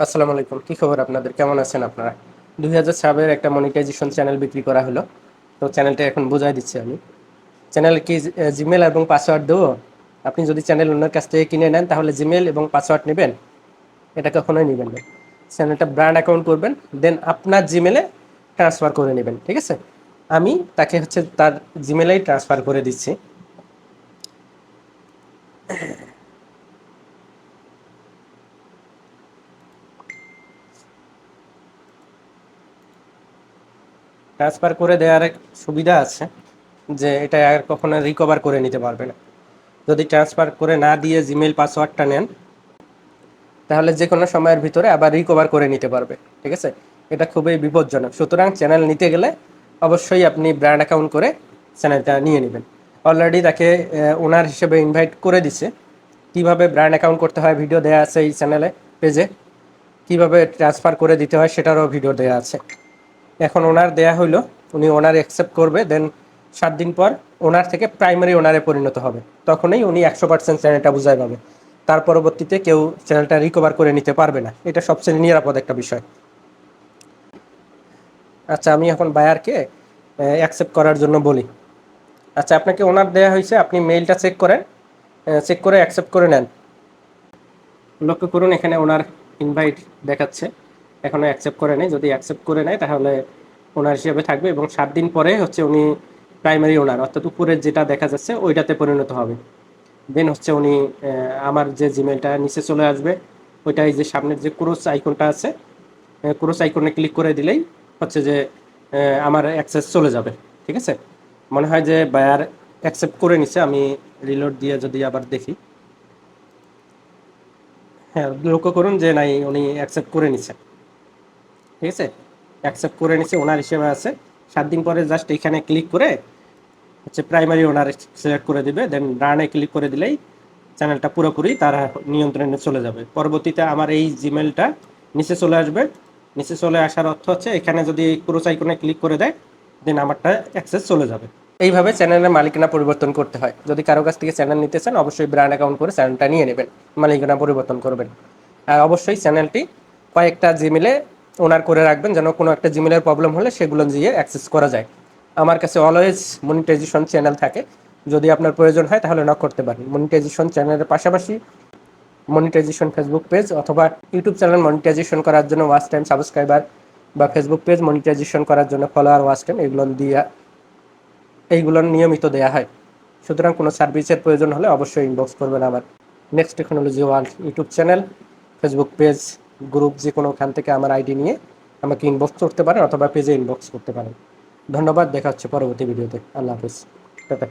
আসসালামু আলাইকুম, কী খবর আপনাদের? কেমন আছেন আপনারা? দুই হাজার সাবের একটা মনিটাইজেশন চ্যানেল বিক্রি করা হলো। তো চ্যানেলটা এখন বোঝাই দিচ্ছি আমি। চ্যানেল কি জিমেল এবং পাসওয়ার্ড দেবো? আপনি যদি চ্যানেল ওনার কাছ থেকে কিনে নেন, তাহলে জিমেল এবং পাসওয়ার্ড নেবেন। এটা কখনোই নেবেন না। চ্যানেলটা ব্র্যান্ড অ্যাকাউন্ট করবেন দেন আপনার জিমেলে ট্রান্সফার করে নেবেন, ঠিক আছে? আমি তাকে হচ্ছে তার জিমেলেই ট্রান্সফার করে দিচ্ছি। ট্রান্সফার করে দেওয়ার এক সুবিধা আছে যে এটা আর কখনো রিকভার করে নিতে পারবে না। যদি ট্রান্সফার করে না দিয়ে জিমেল পাসওয়ার্ডটা নেন, তাহলে যে কোনো সময়ের ভিতরে আবার রিকভার করে নিতে পারবে, ঠিক আছে? এটা খুবই বিপজ্জনক। সুতরাং চ্যানেল নিতে গেলে অবশ্যই আপনি ব্র্যান্ড অ্যাকাউন্ট করে চ্যানেলটা নিয়ে নেবেন। অলরেডি তাকে ওনার হিসেবে ইনভাইট করে দিছে। কীভাবে ব্র্যান্ড অ্যাকাউন্ট করতে হয় ভিডিও দেওয়া আছে এই চ্যানেলে পেজে কীভাবে ট্রান্সফার করে দিতে হয় সেটারও ভিডিও দেওয়া আছে। এখন ওনার দেয়া হইল, উনি ওনার অ্যাকসেপ্ট করবে দেন সাত দিন পর ওনার থেকে প্রাইমারি ওনারে পরিণত হবে। তখনই উনি একশো পার্সেন্ট চ্যানেলটা বুঝাই পাবে। তার পরবর্তীতে কেউ চ্যানেলটা রিকভার করে নিতে পারবে না। এটা সবচেয়ে নিরাপদ একটা বিষয়। আচ্ছা আমি এখন বায়ারকে অ্যাকসেপ্ট করার জন্য বলি। আচ্ছা আপনাকে ওনার দেয়া হয়েছে আপনি মেইলটা চেক করেন। চেক করে অ্যাকসেপ্ট করে নেন। লক্ষ্য করুন, এখানে ওনার ইনভাইট দেখাচ্ছে। এখনও অ্যাকসেপ্ট করে নেই। যদি অ্যাকসেপ্ট করে নেয়, তাহলে ওনার হিসেবে থাকবে এবং সাত দিন পরে হচ্ছে উনি প্রাইমারি ওনার অর্থাৎ উপরের যেটা দেখা যাচ্ছে, ওইটাতে পরিণত হবে। দেন হচ্ছে উনি আমার যে জিমেলটা নিচে চলে আসবে, ওইটাই যে সামনের যে ক্রোস আইকনটা আছে ক্রোস আইকনে ক্লিক করে দিলেই হচ্ছে যে আমার অ্যাক্সেস চলে যাবে। ঠিক আছে? মনে হয় যে বায়ার অ্যাকসেপ্ট করে নিছে, আমি রিলোড দিয়ে যদি আবার দেখি। হ্যাঁ লক্ষ্য করুন যে নাই, উনি অ্যাকসেপ্ট করে নিছে। ঠিক আছে? অ্যাকসেপ্ট করে নিছে ওনার হিসেবে আছে। সাত দিন পরে জাস্ট এখানে ক্লিক করে হচ্ছে প্রাইমারি ওনার সিলেক্ট করে দিবে দেন রানে ক্লিক করে দিলেই চ্যানেলটা পুরোপুরি তার নিয়ন্ত্রণে চলে যাবে। পরবর্তীতে আমার এই জিমেলটা নিচে চলে আসবে। নিচে চলে আসার অর্থ হচ্ছে এখানে যদি পুরো আইকনে ক্লিক করে দেয় দেন আমারটা অ্যাক্সেস চলে যাবে। এইভাবে চ্যানেলের মালিকানা পরিবর্তন করতে হয়। যদি কারও কাছ থেকে চ্যানেল নিতে চান, অবশ্যই ব্র্যান্ড অ্যাকাউন্ট করে চ্যানেলটা নিয়ে নেবেন। মালিকানা পরিবর্তন করবেন। আর অবশ্যই চ্যানেলটি কয়েকটা জিমেলে ওনার করে রাখবেন যেন কোনো একটা জিমেলের প্রবলেম হলে সেগুলো দিয়ে অ্যাক্সেস করা যায়। আমার কাছে অলওয়েজ মনিটাইজেশন চ্যানেল থাকে। যদি আপনার প্রয়োজন হয় তাহলে নক করতে পারেন। মনিটাইজেশন চ্যানেলের পাশাপাশি মনিটাইজেশন ফেসবুক পেজ অথবা ইউটিউব চ্যানেল মনিটাইজেশন করার জন্য ওয়াচ টাইম সাবস্ক্রাইবার বা ফেসবুক পেজ মনিটাইজেশন করার জন্য ফলোয়ার ওয়াচ টাইম এগুলো দিয়ে এইগুলো নিয়মিত দেওয়া হয়। সুতরাং কোনো সার্ভিসের প্রয়োজন হলে অবশ্যই ইনবক্স করবেন আমার। Next technology world YouTube channel Facebook page group যে কোনোখান থেকে আমার আইডি নিয়ে আমাকে ইনবক্স করতে পারেন অথবা পেজে ইনবক্স করতে পারেন। ধন্যবাদ, দেখা হচ্ছে পরবর্তী ভিডিওতে আল্লাহ হাফিজ। টাটা।